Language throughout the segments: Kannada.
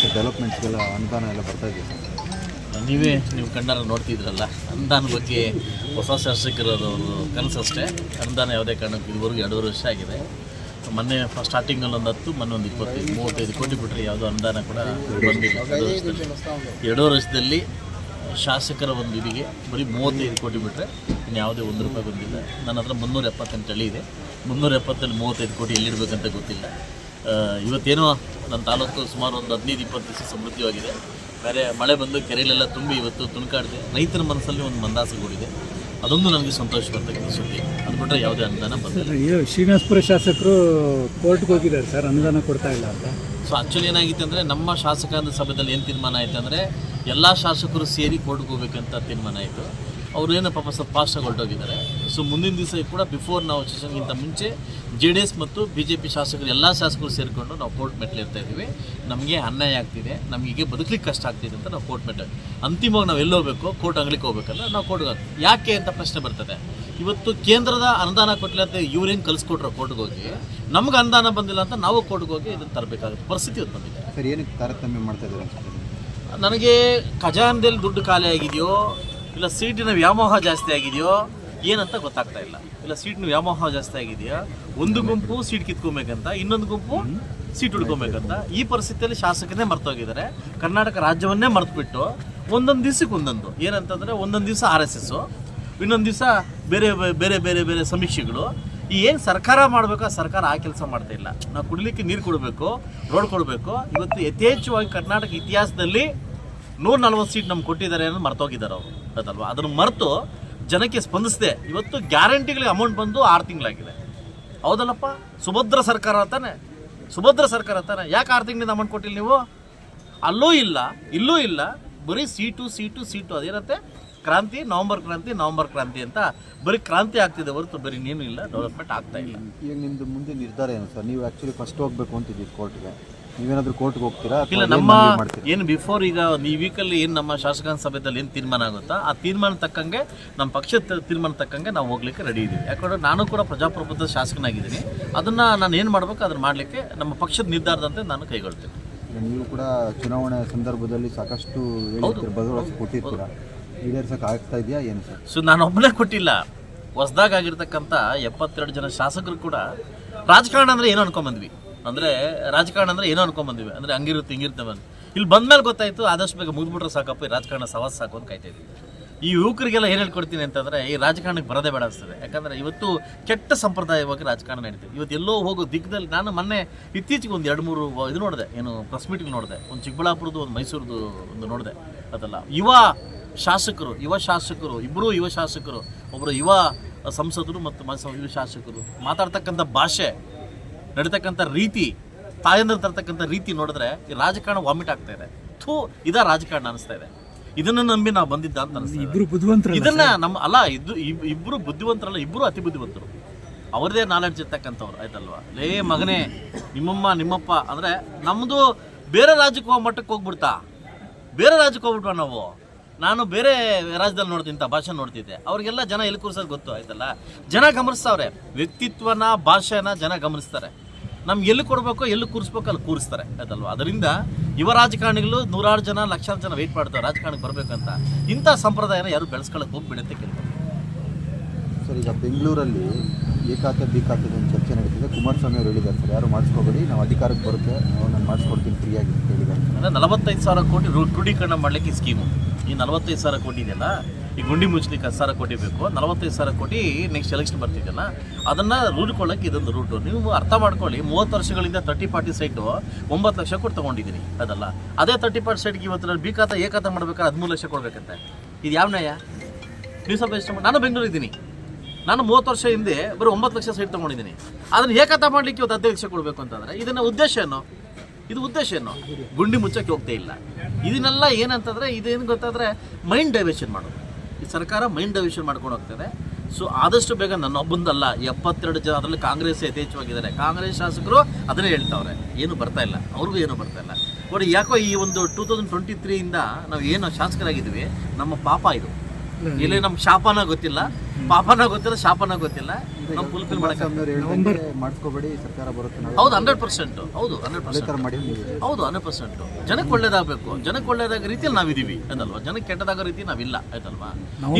ಸರ್ ಡೆವಲಪ್ಮೆಂಟ್ಸ್ಗೆಲ್ಲ ಅನುದಾನ ಎಲ್ಲ ಬರ್ತಾ ಇದೆ. ನೀವೇ ನೀವು ಕಣ್ಣಾರ ನೋಡ್ತಿದ್ರಲ್ಲ ಅನುದಾನ ಬಗ್ಗೆ ಹೊಸ ಶಾಸಕರವರು ಕನಸಷ್ಟೇ. ಅನುದಾನ ಯಾವುದೇ ಕಾರಣಕ್ಕೂ ಇದುವರೆಗೂ ಎರಡೂವರೆ ವರ್ಷ ಆಗಿದೆ. ಮೊನ್ನೆ ಸ್ಟಾರ್ಟಿಂಗಲ್ಲಿ ಒಂದು ಹತ್ತು, ಮೊನ್ನೆ ಒಂದು ಇಪ್ಪತ್ತೈದು, ಮೂವತ್ತೈದು ಕೋಟಿ ಬಿಟ್ಟರೆ ಯಾವುದೋ ಅನುದಾನ ಕೂಡ ಬಂದಿಲ್ಲ. ಎರಡು ವರ್ಷದಲ್ಲಿ. ಶಾಸಕರ ಒಂದು ಇದಿಗೆ ಬರೀ ಮೂವತ್ತೈದು ಕೋಟಿ ಬಿಟ್ಟರೆ ಇನ್ನು ಯಾವುದೇ ಒಂದು ರೂಪಾಯಿ ಬಂದಿಲ್ಲ. ನನ್ನ ಹತ್ರ ಮುನ್ನೂರ ಎಪ್ಪತ್ತೆಂಟು ಹಳಿ ಇದೆ. ಮುನ್ನೂರ ಎಪ್ಪತ್ತಲ್ಲಿ ಮೂವತ್ತೈದು ಕೋಟಿ ಎಲ್ಲಿಡಬೇಕಂತ ಗೊತ್ತಿಲ್ಲ. ಇವತ್ತೇನೋ ನನ್ನ ತಾಲೂಕು ಸುಮಾರು ಒಂದು ಹದಿನೈದು ಇಪ್ಪತ್ತು ದಿವಸ ಸಮೃದ್ಧಿಯಾಗಿದೆ ಬೇರೆ ಮಳೆ ಬಂದು ಕೆರೆಯಲ್ಲೆಲ್ಲ ತುಂಬಿ ಇವತ್ತು ತುಣುಕಾಡಿದೆ. ರೈತರ ಮನಸ್ಸಲ್ಲಿ ಒಂದು ಮಂದಾಸಗೂಡಿದೆ. ಅದೊಂದು ನನಗೆ ಸಂತೋಷ ಬರ್ತಕ್ಕಂಥ ಸುದ್ದಿ ಅದು ಬಿಟ್ಟರೆ ಯಾವುದೇ ಅನುದಾನ ಬಂದಿಲ್ಲ. ಶ್ರೀನಿವಾಸಪುರ ಶಾಸಕರು ಕೋರ್ಟ್ಗೆ ಹೋಗಿದ್ದಾರೆ ಸರ್ ಅನುದಾನ ಕೊಡ್ತಾ ಇಲ್ಲ ಅಂತ. ಸೊ ಆ್ಯಕ್ಚುಲಿ ಏನಾಗಿತ್ತು ಅಂದರೆ ನಮ್ಮ ಶಾಸಕಾಂಗ ಸಭೆಯಲ್ಲಿ ಏನು ತೀರ್ಮಾನ ಆಯಿತು ಅಂದರೆ ಎಲ್ಲ ಶಾಸಕರು ಸೇರಿ ಕೋರ್ಟ್ಗೆ ಹೋಗ್ಬೇಕಂತ ತೀರ್ಮಾನ ಆಯಿತು. ಅವ್ರು ಏನಪ್ಪ ಪಾಪ ಸ್ವಲ್ಪ ಫಾಸ್ಟಾಗಿ ಹೊರಟೋಗಿದ್ದಾರೆ. ಸೊ ಮುಂದಿನ ದಿವಸ ಕೂಡ ಬಿಫೋರ್ ನಾವು ಸೆಷನ್ಗಿಂತ ಮುಂಚೆ ಜೆ ಡಿ ಎಸ್ ಮತ್ತು ಬಿ ಜೆ ಪಿ ಶಾಸಕರು ಎಲ್ಲ ಶಾಸಕರು ಸೇರಿಕೊಂಡು ನಾವು ಕೋರ್ಟ್ ಮೆಟ್ಲಿರ್ತಾ ಇದ್ದೀವಿ. ನಮಗೆ ಅನ್ಯಾಯ ಆಗ್ತಿದೆ ನಮಗೆ ಬದುಕಲಿಕ್ಕೆ ಕಷ್ಟ ಆಗ್ತಿದೆ ಅಂತ ನಾವು ಕೋರ್ಟ್ ಮೆಟ್ಟ ಅಂತಿಮವಾಗಿ ನಾವು ಎಲ್ಲಿ ಹೋಗ್ಬೇಕು? ಕೋರ್ಟ್ ಅಂಗ್ಲಿಕ್ಕೆ ಹೋಗ್ಬೇಕಲ್ಲ ನಾವು ಕೋರ್ಟ್ ಯಾಕೆ ಅಂತ ಪ್ರಶ್ನೆ ಬರ್ತದೆ. ಇವತ್ತು ಕೇಂದ್ರದ ಅನುದಾನ ಕೊಟ್ಟಿಲ್ಲ ಅಂತ ಇವ್ರೇನು ಕಲಿಸ್ಕೊಟ್ರು ಕೋರ್ಟ್ಗೆ ಹೋಗಿ? ನಮ್ಗೆ ಅನುದಾನ ಬಂದಿಲ್ಲ ಅಂತ ನಾವು ಕೋರ್ಟ್ಗೆ ಹೋಗಿ ಇದನ್ನು ತರಬೇಕಾಗುತ್ತೆ. ಪರಿಸ್ಥಿತಿ ಇವತ್ತು ಬಂದಿದೆ. ಸರ್ ಏನಕ್ಕೆ ತಾರತಮ್ಯ ಮಾಡ್ತಾ ಇದ್ದಾರೆ ನನಗೆ ಖಜಾನದಲ್ಲಿ ದುಡ್ಡು ಖಾಲಿ ಆಗಿದೆಯೋ ಇಲ್ಲ ಸೀಟಿನ ವ್ಯಾಮೋಹ ಜಾಸ್ತಿ ಆಗಿದೆಯೋ ಏನಂತ ಗೊತ್ತಾಗ್ತಾ ಇಲ್ಲ. ಇಲ್ಲ ಸೀಟಿನ ವ್ಯಾಮೋಹ ಜಾಸ್ತಿ ಆಗಿದೆಯಾ? ಒಂದು ಗುಂಪು ಸೀಟ್ ಕಿತ್ಕೊಬೇಕಂತ ಇನ್ನೊಂದು ಗುಂಪು ಸೀಟ್ ಉಳ್ಕೊಬೇಕಂತ ಈ ಪರಿಸ್ಥಿತಿಯಲ್ಲಿ ಶಾಸಕನೇ ಮರ್ತೋಗಿದ್ದಾರೆ. ಕರ್ನಾಟಕ ರಾಜ್ಯವನ್ನೇ ಮರೆತುಬಿಟ್ಟು ಒಂದೊಂದು ದಿವ್ಸಕ್ಕೆ ಒಂದೊಂದು. ಏನಂತಂದರೆ ಒಂದೊಂದು ದಿವಸ ಆರ್ ಎಸ್ ಎಸ್ಸು ಇನ್ನೊಂದು ದಿವಸ ಬೇರೆ ಬೇರೆ ಬೇರೆ ಬೇರೆ ಸಮೀಕ್ಷೆಗಳು. ಈ ಏನು ಸರ್ಕಾರ ಮಾಡಬೇಕು ಆ ಸರ್ಕಾರ ಆ ಕೆಲಸ ಮಾಡ್ತಾ ಇಲ್ಲ. ನಾವು ಕುಡಿಲಿಕ್ಕೆ ನೀರು ಕೊಡಬೇಕು ರೋಡ್ ಕೊಡಬೇಕು. ಇವತ್ತು ಯಥೇಚ್ಛವಾಗಿ ಕರ್ನಾಟಕ ಇತಿಹಾಸದಲ್ಲಿ ನೂರ ನಲ್ವತ್ತು ಸೀಟ್ ನಮ್ಗೆ ಕೊಟ್ಟಿದ್ದಾರೆ ಅನ್ನೋದು ಮರ್ತೋಗಿದ್ದಾರೆ ಅವರು ಅದಲ್ವಾ ಅದನ್ನ ಮರೆತು ಜನಕ್ಕೆ ಸ್ಪಂದಿಸದೆ. ಇವತ್ತು ಗ್ಯಾರಂಟಿಗಳಿಗೆ ಅಮೌಂಟ್ ಬಂದು ಆರು ತಿಂಗಳಾಗಿದೆ. ಹೌದಲ್ಲಪ್ಪ? ಸುಭದ್ರ ಸರ್ಕಾರ ತಾನೆ. ಸುಭದ್ರ ಸರ್ಕಾರ ತಾನೆ. ಯಾಕೆ ಆರು ತಿಂಗಳಿಂದ ಅಮೌಂಟ್ ಕೊಟ್ಟಿಲ್ಲ ನೀವು? ಅಲ್ಲೂ ಇಲ್ಲ, ಇಲ್ಲೂ ಇಲ್ಲ. ಬರೀ ಸೀಟು ಸೀಟು ಸೀಟು ಅದೇನಂತೆ ಕ್ರಾಂತಿ, ನವಂಬರ್ ಕ್ರಾಂತಿ ನವಂಬರ್ ಕ್ರಾಂತಿ ಅಂತ ಬರೀ ಕ್ರಾಂತಿ ಆಗ್ತಿದೆ ಹೊರತು ಬರೀ ನೀನು ಇಲ್ಲ. ಡೆವಲಪ್ಮೆಂಟ್ ಆಗ್ತಾ ಇಲ್ಲ. ಈಗ ನಿಮ್ಮದು ಮುಂದೆ ನಿರ್ಧಾರ ಏನು ಸರ್? ನೀವು ಆ್ಯಕ್ಚುಲಿ ಫಸ್ಟ್ ಹೋಗ್ಬೇಕು ಅಂತಿದ್ದೀವಿ ಕೋರ್ಟ್ಗೆ ನೀವೇನಾದರೂ ಕೋರ್ಟ್ಗೆ ಹೋಗ್ತೀರಾ ಇಲ್ಲ ನಮ್ಮ ಏನು ಬಿಫೋರ್ ಈಗ ಈ ವೀಕಲ್ಲಿ ಏನು ನಮ್ಮ ಶಾಸಕಾಂಗ ಸಭೆಯಲ್ಲಿ ಏನು ತೀರ್ಮಾನ ಆಗುತ್ತಾ ಆ ತೀರ್ಮಾನ ತಕ್ಕಂಗೆ ನಮ್ಮ ಪಕ್ಷದ ತೀರ್ಮಾನ ತಕ್ಕಂಗೆ ನಾವು ಹೋಗ್ಲಿಕ್ಕೆ ರೆಡಿ ಇದ್ದೀವಿ ಯಾಕಂದ್ರೆ ನಾನು ಕೂಡ ಪ್ರಜಾಪ್ರಭುತ್ವದ ಶಾಸಕನಾಗಿದ್ದೀನಿ. ಅದನ್ನು ನಾನು ಏನು ಮಾಡಬೇಕು ಅದನ್ನು ಮಾಡಲಿಕ್ಕೆ ನಮ್ಮ ಪಕ್ಷದ ನಿರ್ಧಾರದಂತೆ ನಾನು ಕೈಗೊಳ್ತೇನೆ. ನೀವು ಕೂಡ ಚುನಾವಣೆ ಸಂದರ್ಭದಲ್ಲಿ ಸಾಕಷ್ಟು ಕೊಟ್ಟಿರ್ತೀರ? ಈಡೇರ್ಸಕ್ಕೆ ಆಗ್ತಾ ಇದೆಯಾ ಏನು ಸರ್? ಸೊ ನಾನು ಒಬ್ಬನೇ ಕೊಟ್ಟಿಲ್ಲ. ಹೊಸದಾಗಿರ್ತಕ್ಕಂಥ ಆಗಿರ್ತಕ್ಕಂಥ ಎಪ್ಪತ್ತೆರಡು ಜನ ಶಾಸಕರು ಕೂಡ ರಾಜಕಾರಣ ಅಂದರೆ ಏನು ಅನ್ಕೊಂಬಂದ್ವಿ ಅಂದರೆ ರಾಜಕಾರಣ ಅಂದರೆ ಏನೋ ಅನ್ಕೊಂಬಂದ್ವಿ ಅಂದರೆ ಹಂಗಿರುತ್ತೆ, ಹಿಂಗಿರುತ್ತೆ ಬಂದು. ಇಲ್ಲಿ ಬಂದ್ಮೇಲೆ ಗೊತ್ತಾಯ್ತು, ಆದಷ್ಟು ಬೇಗ ಮುಗಿದ್ಬಿಟ್ರೆ ಸಾಕಪ್ಪ, ಈ ರಾಜಕಾರಣ ಸವಾಸ ಸಾಕು ಅಂತ ಕಾಯ್ತಾ ಈ ಯುವಕರಿಗೆಲ್ಲ ಏನು ಹೇಳ್ಕೊಡ್ತೀನಿ ಅಂತಂದರೆ, ಈ ರಾಜಕಾರಣಕ್ಕೆ ಬರದೇ ಬೇಡ ಅನಿಸ್ತದೆ ಯಾಕಂದರೆ ಇವತ್ತು ಕೆಟ್ಟ ಸಂಪ್ರದಾಯವಾಗಿ ರಾಜಕಾರಣ ನಡೀತದೆ ಇವತ್ತು ಎಲ್ಲೋ ಹೋಗೋ ದಿಕ್ಕದಲ್ಲಿ ನಾನು ಮೊನ್ನೆ ಇತ್ತೀಚೆಗೆ ಒಂದು ಎರಡು ಮೂರು ಇದು ನೋಡಿದೆ, ಏನು ಪ್ರೆಸ್ ಮೀಟಿಂಗ್ ನೋಡಿದೆ. ಒಂದು ಚಿಕ್ಕಬಳ್ಳಾಪುರದ್ದು, ಒಂದು ಮೈಸೂರದು ಒಂದು ನೋಡಿದೆ ಅದಲ್ಲ. ಯುವ ಶಾಸಕರು ಯುವ ಶಾಸಕರು ಇಬ್ಬರು ಯುವ ಶಾಸಕರು ಒಬ್ಬರು ಯುವ ಸಂಸದರು ಮತ್ತು ಯುವ ಶಾಸಕರು ಮಾತಾಡ್ತಕ್ಕಂಥ ಭಾಷೆ ನಡೀತಕ್ಕಂಥ ರೀತಿ ತಾಯಂದ್ರ ತರ್ತಕ್ಕಂಥ ರೀತಿ ನೋಡಿದ್ರೆ ಈ ರಾಜಕಾರಣ ವಾಮಿಟ್ ಆಗ್ತಾ ಇದೆ. ಥೂ ಇದ ರಾಜಕಾರಣ ಅನಿಸ್ತಾ ಇದೆ. ಇದನ್ನ ನಂಬಿ ನಾವು ಬಂದಿದ್ದ ಅಂತ ಅನಿಸ್ತಾ ಇಬ್ರು ಬುದ್ಧಿವಂತರಲ್ಲ ಇದನ್ನ ನಮ್ಮ ಅಲ್ಲ ಇದು ಇಬ್- ಇಬ್ರು ಬುದ್ಧಿವಂತರಲ್ಲ ಇಬ್ರು ಅತಿ ಬುದ್ಧಿವಂತರು. ಅವರದೇ ನಾಲೆಡ್ಜ್ ಇರ್ತಕ್ಕಂಥವ್ರು ಆಯ್ತಲ್ವಾ? ಲೇ ಮಗನೇ ನಿಮ್ಮಮ್ಮ ನಿಮ್ಮಪ್ಪ ಅಂದರೆ ನಮ್ಮದು ಬೇರೆ ರಾಜ್ಯಕ್ಕೆ ಹೋಗೋ ಮಟ್ಟಕ್ಕೆ ಹೋಗ್ಬಿಡ್ತಾ? ಬೇರೆ ರಾಜ್ಯಕ್ಕೆ ಹೋಗ್ಬಿಟ್ವ ನಾವು? ನಾನು ಬೇರೆ ರಾಜ್ಯದಲ್ಲಿ ನೋಡ್ತೀನಿ ಭಾಷೆ ನೋಡ್ತಿದ್ದೆ. ಅವ್ರಿಗೆಲ್ಲ ಜನ ಎಲ್ಲಿ ಕೂರ್ಸೋದು ಗೊತ್ತು ಆಯ್ತಲ್ಲ? ಜನ ಗಮನಿಸ್ತಾವ್ರೆ. ವ್ಯಕ್ತಿತ್ವನ ಭಾಷೆನ ಜನ ಗಮನಿಸ್ತಾರೆ. ನಮ್ಗೆ ಎಲ್ಲಿ ಕೊಡಬೇಕು ಎಲ್ಲಿ ಕೂರಿಸ್ಬೇಕು ಅಲ್ಲಿ ಕೂರಿಸ್ತಾರೆ ಆಯ್ತಲ್ವಾ? ಅದರಿಂದ ಯುವ ರಾಜಕಾರಣಿಗಳು ನೂರಾರು ಜನ ಲಕ್ಷಾರು ಜನ ವೆಯ್ಟ್ ಮಾಡ್ತಾರೆ ರಾಜಕಾರಣಕ್ಕೆ ಬರಬೇಕಂತ. ಇಂಥ ಸಂಪ್ರದಾಯನ ಯಾರು ಬೆಳೆಸ್ಕೊಳ್ಳೋಕೆ ಹೋಗ್ಬಿಡುತ್ತೆ ಕೇಳ್ತಾರೆ ಸರ್ ಈಗ ಬೆಂಗಳೂರಲ್ಲಿ ಎ ಖಾತೆ ಬಿ ಒಂದು ಚರ್ಚೆ ನಡೀತಿದೆ. ಕುಮಾರಸ್ವಾಮಿ ಅವರು ಹೇಳಿದ್ದಾರೆ ಸರ್ ಯಾರು ಮಾಡಿಸ್ಕೋಬೇಡಿ ನಾವು ಅಧಿಕಾರಕ್ಕೆ ಬರುತ್ತೆ ನಾವು ನಾನು ಮಾಡಿಸ್ಕೊಡ್ತೀನಿ ಫ್ರೀಯಾಗಿ ಅಂತ ಹೇಳಿದ್ದಾರೆ ಅಂದರೆ ನಲವತ್ತೈದು ಸಾವಿರ ಕೋಟಿ ರೂ ಕ್ರೋಢೀಕರಣ ಮಾಡಲಿಕ್ಕೆ ಸ್ಕೀಮು ಈ ನಲವತ್ತೈದು ಸಾವಿರ ಕೋಟಿ ಇದೆಯಲ್ಲ, ಈ ಗುಂಡಿ ಮುಚ್ಚಲಿಕ್ಕೆ ಹತ್ತು ಸಾವಿರ ಕೋಟಿ ಬೇಕು, ನಲವತ್ತೈದು ಸಾವಿರ ಕೋಟಿ ನೆಕ್ಸ್ಟ್ ಎಲೆಕ್ಷನ್ ಬರ್ತಿದೆಯಲ್ಲ, ಅದನ್ನು ರೂಢ್ಕೊಳ್ಳೋಕೆ ಇದೊಂದು ರೂಟು ನೀವು ಅರ್ಥ ಮಾಡ್ಕೊಳ್ಳಿ, ಮೂವತ್ತು ವರ್ಷಗಳಿಂದ ತರ್ಟಿ ಫಾರ್ಟಿ ಸೈಟು ಒಂಬತ್ತು ಲಕ್ಷ ಕೊಟ್ಟು ತೊಗೊಂಡಿದ್ದೀನಿ ಅದಲ್ಲ. ಅದೇ ತರ್ಟಿ ಫಾರ್ಟಿ ಸೈಟ್ಗೆ ಇವತ್ತು ಬಿ ಖಾತ ಎ ಖಾತೆ ಮಾಡ್ಬೇಕಾದ್ರೆ ಹದಿಮೂರು ಲಕ್ಷ ಕೊಡಬೇಕಂತೆ. ಇದು ಯಾವ ನ್ಯಾಯ? ನೀವು ಸ್ವಲ್ಪ ಇಷ್ಟ ನಾನು ಬೆಂಗಳೂರು ಇದ್ದೀನಿ. ನಾನು ಮೂವತ್ತು ವರ್ಷ ಹಿಂದೆ ಬರೀ ಒಂಬತ್ತು ಲಕ್ಷ ಸೈಟ್ ತೊಗೊಂಡಿದ್ದೀನಿ. ಅದನ್ನು ಏಕತಾ ಮಾಡಲಿಕ್ಕೆ ಇವತ್ತು ಹದಿನೈದು ಲಕ್ಷ ಕೊಡಬೇಕು ಅಂತಂದರೆ ಇದನ್ನು ಉದ್ದೇಶ ಏನು? ಇದು ಉದ್ದೇಶ ಏನು? ಗುಂಡಿ ಮುಚ್ಚಕ್ಕೆ ಹೋಗ್ತಾ ಇಲ್ಲ. ಇದನ್ನೆಲ್ಲ ಏನಂತಂದರೆ, ಇದೇನು ಗೊತ್ತಾದರೆ ಮೈಂಡ್ ಡೈವರ್ಷನ್ ಮಾಡೋದು. ಈ ಸರ್ಕಾರ ಮೈಂಡ್ ಡೈವರ್ಷನ್ ಮಾಡ್ಕೊಂಡು ಹೋಗ್ತದೆ. ಸೊ ಆದಷ್ಟು ಬೇಗ ನನ್ನ ಒಬ್ಬಂದಲ್ಲ, ಎಪ್ಪತ್ತೆರಡು ಜನ, ಅದರಲ್ಲಿ ಕಾಂಗ್ರೆಸ್ ಯಥೇಚ್ಛವಾಗಿದ್ದಾರೆ. ಕಾಂಗ್ರೆಸ್ ಶಾಸಕರು ಅದನ್ನೇ ಹೇಳ್ತಾವ್ರೆ. ಏನು ಬರ್ತಾ ಇಲ್ಲ. ಅವ್ರಿಗೂ ಏನು ಬರ್ತಾ ಇಲ್ಲ. ನೋಡಿ, ಯಾಕೋ ಈ ಒಂದು ಟೂ ತೌಸಂಡ್ ಟ್ವೆಂಟಿ ತ್ರೀಯಿಂದ ನಾವು ಏನು ಶಾಸಕರಾಗಿದ್ದೀವಿ, ನಮ್ಮ ಪಾಪ ಇದು. ಇಲ್ಲಿ ನಮ್ಗೆ ಶಾಪನ ಗೊತ್ತಿಲ್ಲ. ಪಾಪನ ಗೊತ್ತಿಲ್ಲ ಶಾಪನ ಗೊತ್ತಿಲ್ಲ. ನಾವು ಫುಲ್ಫಿಲ್ ಮಾಡಕ್ಕೆ ಹೇಳ್ದಂಗೆ ಸರ್ಕಾರ ಬರುತ್ತೆ ಹೌದು ಹಂಡ್ರೆಡ್ ಪರ್ಸೆಂಟ್ ಹೌದು ಹಂಡ್ರೆಡ್ ಪರ್ಸೆಂಟ್ ಹೌದು ಹಂಡ್ರೆಡ್ ಪರ್ಸೆಂಟ್ ಜನಕ್ಕೆ ಒಳ್ಳೇದಾಗಬೇಕು. ಜನಕ್ಕೆ ಒಳ್ಳೇದಾಗ ರೀತಿಯಲ್ಲಿ ನಾವಿದೀವಿ ಅದಲ್ವಾ ಜನಕ್ಕೆ ಕೆಟ್ಟದಾಗ ರೀತಿ ನಾವಿಲ್ಲ ಆಯ್ತಲ್ವಾ?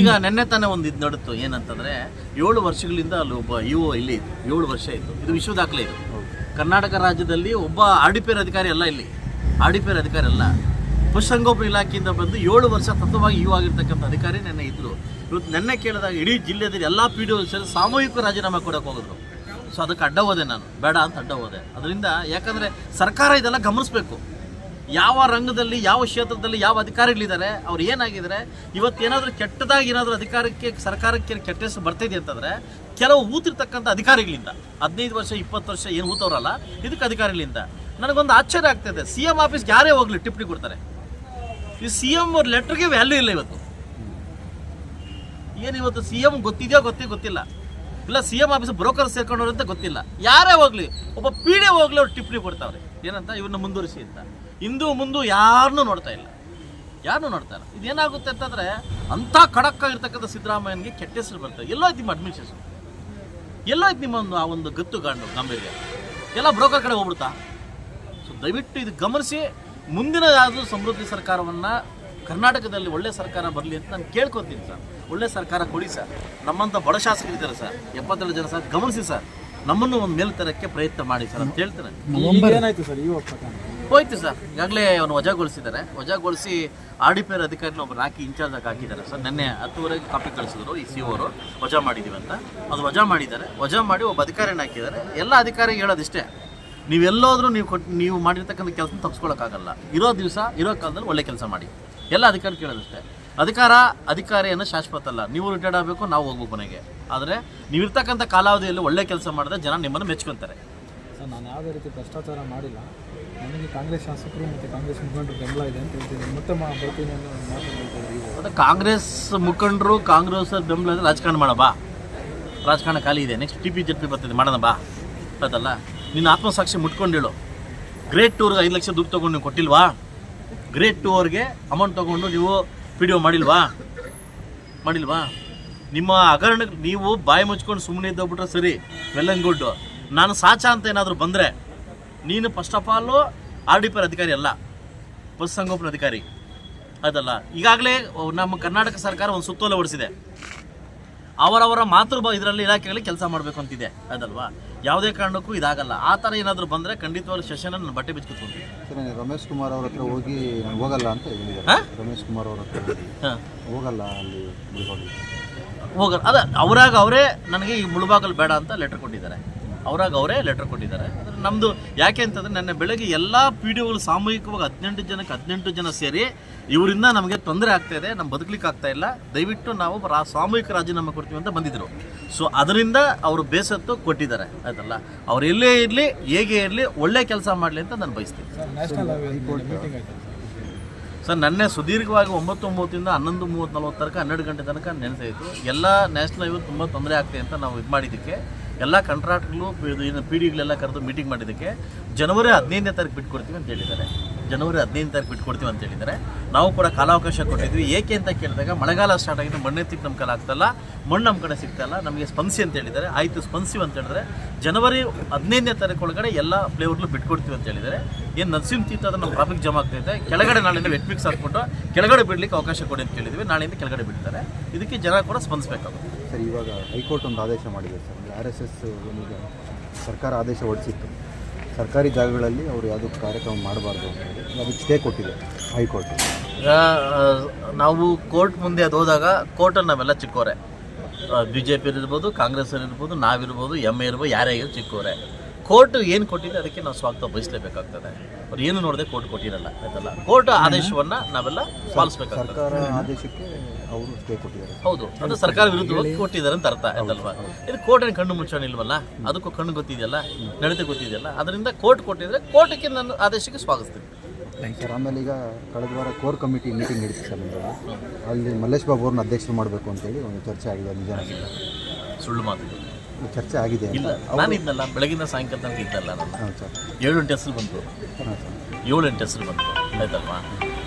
ಈಗ ನೆನ್ನೆ ತಾನೇ ಒಂದು ಇದು ನಡುತ್ತು ಏನಂತಂದ್ರೆ ಏಳು ವರ್ಷಗಳಿಂದ ಅಲ್ಲಿ ಒಬ್ಬ ಇವು ಇಲ್ಲಿ ಇತ್ತು ಏಳು ವರ್ಷ ಇತ್ತು ಇದು ವಿಶ್ವ ದಾಖಲೆ ಇದು. ಕರ್ನಾಟಕ ರಾಜ್ಯದಲ್ಲಿ ಒಬ್ಬ ಆರ್ ಡಿ ಪಿ ಅಧಿಕಾರಿ ಅಲ್ಲ ಇಲ್ಲಿ. ಆರ್ ಡಿ ಪಿ ಅಧಿಕಾರಿ ಅಲ್ಲ. ಪಶುಸಂಗೋಪನಾ ಇಲಾಖೆಯಿಂದ ಬಂದು ಏಳು ವರ್ಷ ತತ್ವವಾಗಿ ಯು ಆಗಿರ್ತಕ್ಕಂಥ ಅಧಿಕಾರಿ ನೆನ್ನೆ ಇದ್ದರು ಇವತ್ತು ನೆನ್ನೆ ಕೇಳಿದಾಗ ಇಡೀ ಜಿಲ್ಲೆಯಲ್ಲಿ ಎಲ್ಲ ಪಿ ಡಿ ಸೇರಿ ಸಾಮೂಹಿಕ ರಾಜೀನಾಮೆ ಕೊಡೋಕೆ ಹೋಗಿದ್ರು. ಸೊ ಅದಕ್ಕೆ ಅಡ್ಡ ಹೋದೆ ನಾನು. ಬೇಡ ಅಂತ ಅಡ್ಡ ಹೋದೆ. ಅದರಿಂದ ಯಾಕಂದರೆ ಸರ್ಕಾರ ಇದೆಲ್ಲ ಗಮನಿಸಬೇಕು. ಯಾವ ರಂಗದಲ್ಲಿ, ಯಾವ ಕ್ಷೇತ್ರದಲ್ಲಿ ಯಾವ ಅಧಿಕಾರಿಗಳಿದ್ದಾರೆ, ಅವ್ರು ಏನಾಗಿದ್ದಾರೆ ಇವತ್ತೇನಾದರೂ ಕೆಟ್ಟದಾಗಿ ಏನಾದರೂ ಅಧಿಕಾರಕ್ಕೆ, ಸರ್ಕಾರಕ್ಕೆ ಕೆಟ್ಟ ಹೆಸರು ಬರ್ತಿದೆ ಅಂತಂದರೆ ಕೆಲವು ಊತಿರ್ತಕ್ಕಂಥ ಅಧಿಕಾರಿಗಳಿಂದ. ಹದಿನೈದು ವರ್ಷ, ಇಪ್ಪತ್ತು ವರ್ಷ ಏನು ಊತವ್ರಲ್ಲ, ಇದಕ್ಕೆ ಅಧಿಕಾರಿಗಳಿಂದ. ನನಗೊಂದು ಆಶ್ಚರ್ಯ ಆಗ್ತದೆ. ಸಿ ಎಂ ಆಫೀಸ್ಗೆ ಯಾರೇ ಹೋಗಲಿ ಟಿಪ್ಪಣಿ ಕೊಡ್ತಾರೆ. ಈ ಸಿ ಎಂ ಅವ್ರ ಲೆಟ್ರಿಗೆ ವ್ಯಾಲ್ಯೂ ಇಲ್ಲ ಇವತ್ತು. ಏನು ಇವತ್ತು ಸಿ ಎಂ ಗೊತ್ತಿದೆಯೋ ಗೊತ್ತೇ ಗೊತ್ತಿಲ್ಲ. ಇಲ್ಲ ಸಿ ಎಂ ಆಫೀಸ್ ಬ್ರೋಕರ್ ಸೇರ್ಕೊಂಡವ್ರು ಅಂತ ಗೊತ್ತಿಲ್ಲ. ಯಾರೇ ಹೋಗ್ಲಿ, ಒಬ್ಬ ಪೀಡೆ ಹೋಗ್ಲಿ ಅವ್ರು ಟಿಪ್ಪಣಿ ಕೊಡ್ತಾವ್ರೆ. ಏನಂತ? ಇವ್ರನ್ನ ಮುಂದುವರಿಸಿ ಅಂತ. ಇಂದು ಮುಂದೂ ಯಾರನ್ನೂ ನೋಡ್ತಾ ಇಲ್ಲ. ಯಾರನ್ನೂ ನೋಡ್ತಾ ಇಲ್ಲ. ಇದೇನಾಗುತ್ತೆ ಅಂತಂದ್ರೆ, ಅಂಥ ಖಡಕ್ ಆಗಿರ್ತಕ್ಕಂಥ ಸಿದ್ದರಾಮಯ್ಯನಿಗೆ ಕೆಟ್ಟ ಹೆಸರು ಬರ್ತದೆ ಎಲ್ಲೋ ಐತಿ ನಿಮ್ಮ ಅಡ್ಮಿನಿಸ್ಟ್ರೇಷನ್ ಎಲ್ಲೋ ಐತಿ ನಿಮ್ಮ ಒಂದು ಆ ಒಂದು ಗತ್ತು ಗಾಂಡು ಗಾಂಭೀರ್ಯ ಎಲ್ಲ ಬ್ರೋಕರ್ ಕಡೆ ಹೋಗ್ಬಿಡ್ತಾ. ಸೊ ದಯವಿಟ್ಟು ಇದು ಗಮನಿಸಿ. ಮುಂದಿನ ಯಾವುದು ಸಮೃದ್ಧಿ ಸರ್ಕಾರವನ್ನು ಕರ್ನಾಟಕದಲ್ಲಿ ಒಳ್ಳೆ ಸರ್ಕಾರ ಬರಲಿ ಅಂತ ನಾನು ಕೇಳ್ಕೊತೀನಿ ಸರ್. ಒಳ್ಳೆ ಸರ್ಕಾರ ಕೊಡಿ ಸರ್. ನಮ್ಮಂಥ ಬಡ ಶಾಸಕರಿದ್ದಾರೆ ಸರ್. ಎಪ್ಪತ್ತೆರಡು ಜನ ಸರ್ ಗಮನಿಸಿ ಸರ್. ನಮ್ಮನ್ನು ಒಂದು ಮೇಲ್ ತರಕ್ಕೆ ಪ್ರಯತ್ನ ಮಾಡಿ ಸರ್ ಅಂತ ಹೇಳ್ತೇನೆ. ಏನಾಯ್ತು ಸರ್ ಈ ಪ್ರಕರಣ ಹೋಯ್ತು ಸರ್. ಈಗಾಗಲೇ ಅವನು ವಜಾಗೊಳಿಸಿದ್ದಾರೆ. ವಜಾಗೊಳಿಸಿ ಆರ್ ಡಿ ಪಿ ಆರ್ ಅಧಿಕಾರಿನ ಒಬ್ಬರು ಹಾಕಿ ಇನ್ಚಾರ್ಜ್ ಆಗಿ ಹಾಕಿದ್ದಾರೆ ಸರ್. ನಿನ್ನೆ ಹತ್ತುವರೆಗೆ ಕಾಪಿ ಕಳಿಸಿದ್ರು ಈ ಸಿ ಅವರು. ವಜಾ ಮಾಡಿದ್ದೀವಿ ಅಂತ. ಅದು ವಜಾ ಮಾಡಿದ್ದಾರೆ. ವಜಾ ಮಾಡಿ ಒಬ್ಬ ಅಧಿಕಾರಿನ ಹಾಕಿದ್ದಾರೆ. ಎಲ್ಲ ಅಧಿಕಾರಿಗೆ ಹೇಳೋದಿಷ್ಟೇ. ನೀವೆಲ್ಲೋದ್ರೂ ನೀವು ಕೊಟ್ಟು ನೀವು ಮಾಡಿರ್ತಕ್ಕಂಥ ಕೆಲಸ ತಪ್ಪಿಸ್ಕೊಳಕ್ಕಾಗಲ್ಲ ಇರೋ ದಿವಸ ಇರೋ ಕಾಲದಲ್ಲಿ ಒಳ್ಳೆ ಕೆಲಸ ಮಾಡಿ. ಎಲ್ಲ ಅಧಿಕಾರ ಕೇಳೋದಷ್ಟೇ. ಅಧಿಕಾರ ಅಧಿಕಾರಿಯನ್ನು ಶಾಶ್ವತ ಅಲ್ಲ ನೀವು ರಿಟೈರ್ಡ್ ಆಗಬೇಕು ನಾವು ಹೋಗ್ಬೇಕು ಮನೆಗೆ. ಆದರೆ ನೀವಿರ್ತಕ್ಕಂಥ ಕಾಲಾವಧಿಯಲ್ಲಿ ಒಳ್ಳೆ ಕೆಲಸ ಮಾಡಿದ್ರೆ ಜನ ನಿಮ್ಮನ್ನು ಮೆಚ್ಕೊತಾರೆ. ಸರ್ ನಾನು ಯಾವುದೇ ರೀತಿ ಭ್ರಷ್ಟಾಚಾರ ಮಾಡಿಲ್ಲ. ನನಗೆ ಕಾಂಗ್ರೆಸ್ ಶಾಸಕರು ಮತ್ತು ಕಾಂಗ್ರೆಸ್ ಮುಖಂಡರು ಬೆಂಬಲ ಇದೆ ಅಂತ ಹೇಳ್ತೀನಿ ಮತ್ತೆ ಬರ್ತೀನಿ ಈಗ. ಕಾಂಗ್ರೆಸ್ ಮುಖಂಡರು ಕಾಂಗ್ರೆಸ್ ಬೆಂಬಲ ಇದ್ರೆ ರಾಜಕಾರಣ ಮಾಡ ಬಾ. ರಾಜಕಾರಣ ಖಾಲಿ ಇದೆ. Next T P Z P ಬರ್ತದೆ. ಮಾಡೋಣ ಬಾ. ಅದಲ್ಲ ನಿನ್ನ ಆತ್ಮಸಾಕ್ಷಿ ಮುಟ್ಕೊಂಡಿಳು ಗ್ರೇಟ್ ಟೂರ್ಗೆ ಐದು ಲಕ್ಷ ದುಡ್ಡು ತೊಗೊಂಡು ನೀವು ಕೊಟ್ಟಿಲ್ವಾ? ಗ್ರೇಟ್ ಟೂರ್ಗೆ ಅಮೌಂಟ್ ತೊಗೊಂಡು ನೀವು ಒ ಮಾಡಿಲ್ವಾ? ಮಾಡಿಲ್ವಾ? ನಿಮ್ಮ ಹಗರಣಕ್ಕೆ ನೀವು ಬಾಯಿ ಮುಚ್ಕೊಂಡು ಸುಮ್ಮನೆ ಇದ್ದೋಗ್ಬಿಟ್ರೆ ಸರಿ. ವೆಲ್ ಗುಡ್ ನಾನು ಸಾಚ ಅಂತ ಏನಾದರೂ ಬಂದರೆ ನೀನು first of all R D P ಅಧಿಕಾರಿ ಅಲ್ಲ. ಪಶುಸಂಗೋಪನಾ ಅಧಿಕಾರಿ. ಅದಲ್ಲ. ಈಗಾಗಲೇ ನಮ್ಮ ಕರ್ನಾಟಕ ಸರ್ಕಾರ ಒಂದು ಸುತ್ತೋಲೆ ಹೊಡಿಸಿದೆ. ಅವರವರ ಮಾತೃ ಇದರಲ್ಲಿ ಇಲಾಖೆಗಳಲ್ಲಿ ಕೆಲಸ ಮಾಡಬೇಕು ಅಂತಿದೆ. ಅದಲ್ವಾ? ಯಾವುದೇ ಕಾರಣಕ್ಕೂ ಇದಾಗಲ್ಲ. ಆ ಥರ ಏನಾದರೂ ಬಂದರೆ ಖಂಡಿತವಾಗ್ಲೂ ಸೆಷನ್ ನನ್ನ ಬಟ್ಟೆ ಸರ್ ರಮೇಶ್ ಕುಮಾರ್ ಅವ್ರ ಹತ್ರ ಹೋಗಿ ಹೋಗಲ್ಲ ಅಂತ ರಮೇಶ್ ಕುಮಾರ್ ಅವ್ರ ಹತ್ರ ಹಾಂ. ಹೋಗಲ್ಲ ಅಲ್ಲಿ ಹೋಗಲ್ಲ. ಹೋಗ ಅದ ಅವರಾಗ ಅವರೇ ನನಗೆ ಈ ಮುಳುಬಾಗಲು ಬೇಡ ಅಂತ ಲೆಟರ್ ಕೊಟ್ಟಿದ್ದಾರೆ. ಅವರಾಗ ಅವರೇ ಲೆಟರ್ ಕೊಟ್ಟಿದ್ದಾರೆ. ಅಂದ್ರೆ ನಮ್ಮದು ಯಾಕೆ ಅಂತಂದರೆ ನನ್ನ ಬೆಳಗ್ಗೆ ಎಲ್ಲ ಪಿ ಡಿ ಒಗಳು ಸಾಮೂಹಿಕವಾಗಿ ಹದಿನೆಂಟು ಜನಕ್ಕೆ ಹದಿನೆಂಟು ಜನ ಸೇರಿ ಇವರಿಂದ ನಮಗೆ ತೊಂದರೆ ಆಗ್ತಾ ಇದೆ ನಮ್ಮ ಬದುಕಲಿಕ್ಕೆ ಆಗ್ತಾ ಇಲ್ಲ. ದಯವಿಟ್ಟು ನಾವು ರಾ ಸಾಮೂಹಿಕ ರಾಜೀನಾಮೆ ಕೊಡ್ತೀವಿ ಅಂತ ಬಂದಿದ್ದರು ಸೊ ಅದರಿಂದ ಅವರು ಬೇಸತ್ತು ಕೊಟ್ಟಿದ್ದಾರೆ. ಆಯ್ತಲ್ಲ? ಅವ್ರು ಎಲ್ಲೇ ಇರಲಿ ಹೇಗೆ ಇರಲಿ ಒಳ್ಳೆ ಕೆಲಸ ಮಾಡಲಿ ಅಂತ ನಾನು ಬಯಸ್ತೀನಿ. ಸರ್ ನ್ಯಾಷನಲ್ ಮೀಟಿಂಗ್ ಸರ್ ನನ್ನೆ ಸುದೀರ್ಘವಾಗಿ ಒಂಬತ್ತು ಒಂಬತ್ತಿಂದ ಹನ್ನೊಂದು ಮೂವತ್ತು ನಲ್ವತ್ತು ತನಕ ಹನ್ನೆರಡು ಗಂಟೆ ತನಕ ನೆನೆಸಾಯಿತು. ಎಲ್ಲ ನ್ಯಾಷನಲ್ ಹೈವೇ ತುಂಬ ತೊಂದರೆ ಆಗ್ತಿದೆ ಅಂತ ನಾವು ಇದು ಮಾಡಿದ್ದಕ್ಕೆ. ಎಲ್ಲ ಕಾಂಟ್ರಾಕ್ಟ್ಗಳು ಏನು ಪಿ ಡಿಗಳೆಲ್ಲ ಕರೆದು ಮೀಟಿಂಗ್ ಮಾಡಿದ್ದಕ್ಕೆ ಜನವರಿ ಹದಿನೈದನೇ ತಾರೀಕು ಬಿಟ್ಕೊಡ್ತೀವಿ ಅಂತ ಹೇಳಿದ್ದಾರೆ. ಜನವರಿ ಹದಿನೈದನೇ ತಾರೀಕು ಬಿಟ್ಕೊಡ್ತೀವಿ ಅಂತ ಹೇಳಿದ್ದಾರೆ. ನಾವು ಕೂಡ ಕಾಲಾವಕಾಶ ಕೊಟ್ಟಿದ್ವಿ. ಏಕೆ ಅಂತ ಕೇಳಿದಾಗ ಮಳೆಗಾಲ ಸ್ಟಾರ್ಟ್ ಆಗಿದ್ದು ಮಣ್ಣೆತ್ತಿಗೆ ನಮ್ಮ ಕಾಲ ಆಗ್ತಲ್ಲ, ಮಣ್ಣು ನಮ್ಮ ಕಡೆ ಸಿಗ್ತಾಯಿಲ್ಲ ನಮಗೆ ಸ್ಪಂದಿಸಿ ಅಂತ ಹೇಳಿದ್ದಾರೆ. ಆಯಿತು ಸ್ಪಂದಿಸಿವಿ ಅಂತ ಹೇಳಿದ್ರೆ ಜನವರಿ ಹದಿನೈದನೇ ತಾರೀಕು ಒಳಗಡೆ ಎಲ್ಲ ಫ್ಲೇವರ್ಗಳು ಬಿಟ್ಕೊಡ್ತೀವಿ ಅಂತ ಹೇಳಿದರೆ ಏನು ನರಸಿಂಹ ತೀರ್ಥ ಅದು ನಮ್ಮ ಟ್ರಾಫಿಕ್ ಜಾಮ್ ಆಗ್ತೈತೆ ಕೆಳಗಡೆ ನಾಳೆಯಿಂದ ವೆಟ್ ಮಿಕ್ಸ್ ಹಾಕ್ಬಿಟ್ಟು ಕೆಳಗಡೆ ಬಿಡಲಿಕ್ಕೆ ಅವಕಾಶ ಕೊಡಿ ಅಂತ ಕೇಳಿದ್ವಿ ನಾಳೆಯಿಂದ ಕೆಳಗಡೆ ಬಿಡ್ತಾರೆ. ಇದಕ್ಕೆ ಜನ ಕೂಡ ಸ್ಪಂದಿಸಬೇಕಾಗುತ್ತೆ. ಸರ್, ಇವಾಗ ಹೈಕೋರ್ಟ್ ಒಂದು ಆದೇಶ ಮಾಡಿದೆ ಸರ್. ಆರ್ ಎಸ್ ಎಸ್ ಒಂದು ಸರ್ಕಾರ ಆದೇಶ ಹೊರಡಿಸಿತ್ತು ಸರ್ಕಾರಿ ಜಾಗಗಳಲ್ಲಿ ಅವರು ಯಾವುದೂ ಕಾರ್ಯಕ್ರಮ ಮಾಡಬಾರ್ದು ಅಂತ ಅದಕ್ಕೆ ಸ್ಟೇ ಕೊಟ್ಟಿದೆ ಹೈಕೋರ್ಟ್. ನಾವು ಕೋರ್ಟ್ ಮುಂದೆ ಅದು ಹೋದಾಗ ಕೋರ್ಟಲ್ಲಿ ನಾವೆಲ್ಲ ಚಿಕ್ಕೋರೆ. ಬಿ ಜೆ ಪಿ ಇರ್ಬೋದು ಕಾಂಗ್ರೆಸ್ ಇರ್ಬೋದು, ನಾವಿರ್ಬೋದು ಎಂ ಎ ಇರ್ಬೋದು, ಯಾರೇ ಇರೋ ಚಿಕ್ಕೋರೆ. ಕೋರ್ಟ್ ಏನು ಕೊಟ್ಟಿದೆ ಅದಕ್ಕೆ ನಾವು ಸ್ವಾಗತ ಬಯಸಲೇಬೇಕಾಗ್ತದೆ ಅವ್ರು ಏನು ನೋಡದೆ ಕೋರ್ಟ್ ಕೊಟ್ಟಿರಲ್ಲ ಆಯ್ತಲ್ಲ? ಕೋರ್ಟ್ ಆದೇಶವನ್ನು ನಾವೆಲ್ಲ ಪಾಲಿಸ್ಬೇಕಾಗ್ತದೆ. ಸರ್ಕಾರ ಆದೇಶಕ್ಕೆ ಅವರು ಸ್ಟೇ ಕೊಟ್ಟಿದ್ದಾರೆ. ಹೌದು ಅದು ಸರ್ಕಾರ ವಿರುದ್ಧವಾಗಿ ಕೊಟ್ಟಿದ್ದಾರೆ ಅಂತ ಅರ್ಥ ಆಯ್ತಲ್ವಾ? ಇದು ಕೋರ್ಟ್ ಏನು ಕಣ್ಣು ಮುಚ್ಚೋಣ ಇಲ್ವಲ್ಲ? ಅದಕ್ಕೂ ಕಣ್ಣು ಗೊತ್ತಿದೆಯಲ್ಲ? ನಡತೆ ಗೊತ್ತಿದೆಯಲ್ಲ? ಅದರಿಂದ ಕೋರ್ಟ್ ಕೊಟ್ಟಿದ್ರೆ ಕೋರ್ಟ್ಗೆ ನಾನು ಆದೇಶಕ್ಕೆ ಸ್ವಾಗತಿಸ್ತೀನಿ. ಸರ್ ಆಮೇಲೆ ಈಗ ಕಳೆದ ವಾರ ಕೋರ್ ಕಮಿಟಿ ಮೀಟಿಂಗ್ ನಡೀತು ಸರ್ ಅಲ್ಲಿ ಮಲ್ಲೇಶ್ ಬಾಬು ಅವ್ರನ್ನ ಅಧ್ಯಕ್ಷರು ಮಾಡಬೇಕು ಅಂತೇಳಿ ಒಂದು ಚರ್ಚೆ ಆಗಿದೆ ನಿಜ ಸುಳ್ಳು ಮಾತು ಚರ್ಚೆ ಆಗಿದೆ ಇಲ್ಲ ನಾನು ಇದ್ದಲ್ಲ ಬೆಳಗಿನ ಸಾಯಂಕಾಲ ತನಕ ಇದ್ದಲ್ಲ ನಾನು. ಏಳು ಎಂಟು ಹೆಸರು ಬಂತು. ಏಳು ಎಂಟು ಹೆಸರು ಬಂತು ಆಯ್ತಲ್ವಾ?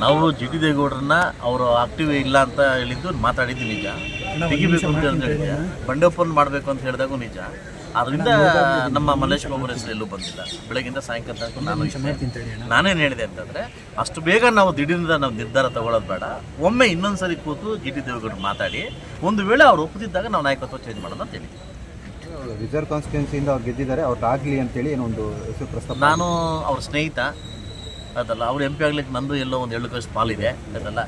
ನಾವು ಜಿ ಟಿ ದೇವೇಗೌಡರನ್ನ ಅವರು ಆಕ್ಟಿವ್ ಇಲ್ಲ ಅಂತ ಹೇಳಿದ್ದು ಮಾತಾಡಿದ್ದು ನಿಜ. ತೆಗಿಬೇಕು ಅಂತ ಹೇಳಿದ್ರೆ ಬಂಡೋಪನ್ ಮಾಡಬೇಕು ಅಂತ ಹೇಳಿದಾಗೂ ನಿಜ. ಅದರಿಂದ ನಮ್ಮ ಮಲ್ಲೇಶ್ ಬಾಬು ಹೆಸರು ಎಲ್ಲೂ ಬಂದಿಲ್ಲ. ಬೆಳಗಿಂದ ಸಾಯಂಕಾಲ ತನಕ ನಾನು. ನಾನೇನು ಹೇಳಿದೆ ಅಂತಂದರೆ ಅಷ್ಟು ಬೇಗ ನಾವು ದಿಢೀರ್ನಿಂದ ನಾವು ನಿರ್ಧಾರ ತಗೊಳ್ಳೋದು ಬೇಡ. ಒಮ್ಮೆ ಇನ್ನೊಂದು ಸರಿ ಕೂತು ಜಿ ಟಿ ದೇವೇಗೌಡರು ಮಾತಾಡಿ ಒಂದು ವೇಳೆ ಅವ್ರು ಒಪ್ಪದಿದ್ದಾಗ ನಾವು ನಾಯಕತ್ವ ಚೇಂಜ್ ಮಾಡೋಣ ಅಂತ ಹೇಳಿ ರಿಸರ್ವ್ ಕಾನ್ಸ್ಟಿಟ್ಯೂನ್ಸಿಯಿಂದ ಅವ್ರು ಗೆದ್ದಿದ್ದಾರೆ ಅವ್ರು ಆಗಲಿ ಅಂತೇಳಿ ಏನೋ ಒಂದು ಹೆಸರು ಪ್ರಸ್ತಾಪ ನಾನು ಅವ್ರ ಸ್ನೇಹಿತ ಅದಲ್ಲ ಅವ್ರು ಎಂ ಪಿ ಆಗ್ಲಿಕ್ಕೆ ನಂದು ಎಲ್ಲೋ ಒಂದು ಎಳ್ಳು ಕಷ್ಟ ಪಾಲಿದೆ ಅದಲ್ಲ.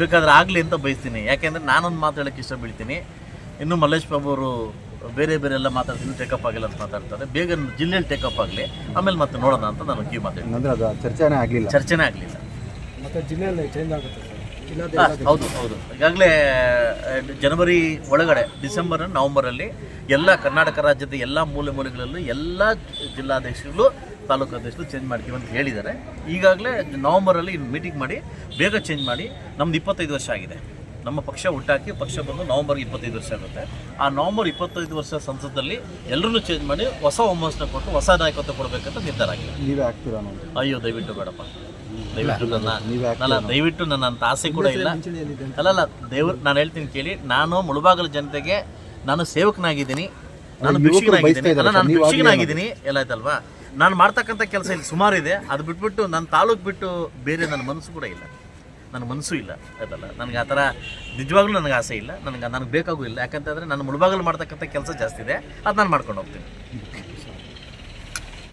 ಬೇಕಾದ್ರೆ ಆಗಲಿ ಅಂತ ಬಯಸ್ತೀನಿ. ಯಾಕೆಂದರೆ ನಾನೊಂದು ಮಾತು ಹೇಳೋಕ್ಕೆ ಇಷ್ಟ ಬೀಳ್ತೀನಿ ಇನ್ನು ಮಲ್ಲೇಶ್ ಬಾಬು ಅವರು ಬೇರೆ ಬೇರೆ ಎಲ್ಲ ಮಾತಾಡ್ತೀನಿ ಟೇಕಪ್ ಆಗಿಲ್ಲ ಅಂತ ಮಾತಾಡ್ತಾರೆ. ಬೇಗ ಜಿಲ್ಲೆಯಲ್ಲಿ ಟೇಕಪ್ ಆಗಲಿ. ಆಮೇಲೆ ಮತ್ತೆ ನೋಡೋಣ ಅಂತ ನಾನು ಕೀ ಮಾತಾಡ್ತೀನಿ ಅಂದರೆ ಅದು ಚರ್ಚೆನೇ ಆಗಲಿಲ್ಲ. ಚರ್ಚೆನೇ ಆಗಲಿಲ್ಲ. ಮತ್ತು ಜಿಲ್ಲೆಯಲ್ಲಿ ಚೇಂಜ್ ಆಗುತ್ತೆ. ಹೌದು ಹೌದು. ಈಗಾಗಲೇ ಜನವರಿ ಒಳಗಡೆ ಡಿಸೆಂಬರ್ ನವಂಬರಲ್ಲಿ ಎಲ್ಲ ಕರ್ನಾಟಕ ರಾಜ್ಯದ ಎಲ್ಲ ಮೂಲೆ ಮೂಲೆಗಳಲ್ಲೂ ಎಲ್ಲ ಜಿಲ್ಲಾಧ್ಯಕ್ಷಗಳು ತಾಲೂಕು ಅಧ್ಯಕ್ಷರು ಚೇಂಜ್ ಮಾಡ್ತೀವಿ ಅಂತ ಹೇಳಿದ್ದಾರೆ. ಈಗಾಗಲೇ ನವಂಬರಲ್ಲಿ ಮೀಟಿಂಗ್ ಮಾಡಿ ಬೇಗ ಚೇಂಜ್ ಮಾಡಿ ನಮ್ದು ಇಪ್ಪತ್ತೈದು ವರ್ಷ ಆಗಿದೆ. ನಮ್ಮ ಪಕ್ಷ ಹುಟ್ಟಾಕಿ ಪಕ್ಷ ಬಂದು ನವಂಬರ್ಗೆ ಇಪ್ಪತ್ತೈದು ವರ್ಷ ಆಗುತ್ತೆ. ಆ ನವಂಬರ್ ಇಪ್ಪತ್ತೈದು ವರ್ಷ ಸಂಸತ್ತಲ್ಲಿ ಎಲ್ಲರೂ ಚೇಂಜ್ ಮಾಡಿ ಹೊಸ ಹುಮ್ಮಸ್ನ ಕೊಟ್ಟು ಹೊಸ ನಾಯಕತ್ವ ಕೊಡಬೇಕಂತ ನಿರ್ಧಾರ ಆಗಿದೆ. ನೀವೇ ಆಗ್ತೀರಾ ಅಯ್ಯೋ ದಯವಿಟ್ಟು ಬೇಡಪ್ಪ. ದಯವಿಟ್ಟು ನನ್ನ ಅಲ್ಲ ದಯವಿಟ್ಟು ನನ್ನ ಅಂತ ಆಸೆ ಕೂಡ ಇಲ್ಲ. ಅಲ್ಲಲ್ಲ ದೇವ್ರ ನಾನು ಹೇಳ್ತೀನಿ ಕೇಳಿ. ನಾನು ಮುಳುಬಾಗಲ ಜನತೆಗೆ ನಾನು ಸೇವಕನಾಗಿದ್ದೀನಿ. ನಾನು ಅಲ್ಲ ನಾನು ಭಿಕ್ಷಕನಾಗಿದ್ದೀನಿ. ಎಲ್ಲ ಆಯ್ತಲ್ವಾ? ನಾನು ಮಾಡ್ತಕ್ಕಂಥ ಕೆಲಸ ಇಲ್ಲಿ ಸುಮಾರಿದೆ ಅದು ಬಿಟ್ಬಿಟ್ಟು ನನ್ನ ತಾಲೂಕು ಬಿಟ್ಟು ಬೇರೆ ನನ್ನ ಮನಸ್ಸು ಕೂಡ ಇಲ್ಲ. ನನ್ನ ಮನಸ್ಸು ಇಲ್ಲ. ಆಯ್ತಲ್ಲ? ನನಗೆ ಆ ಥರ ನಿಜವಾಗ್ಲೂ ನನಗೆ ಆಸೆ ಇಲ್ಲ. ನನಗೆ ನನಗೆ ಬೇಕಾಗೂ ಇಲ್ಲ. ಯಾಕಂತಂದರೆ ನನ್ನ ಮುಳುಬಾಗಲು ಮಾಡ್ತಕ್ಕಂಥ ಕೆಲಸ ಜಾಸ್ತಿ ಇದೆ. ಅದು ನಾನು ಮಾಡ್ಕೊಂಡು ಹೋಗ್ತೀನಿ.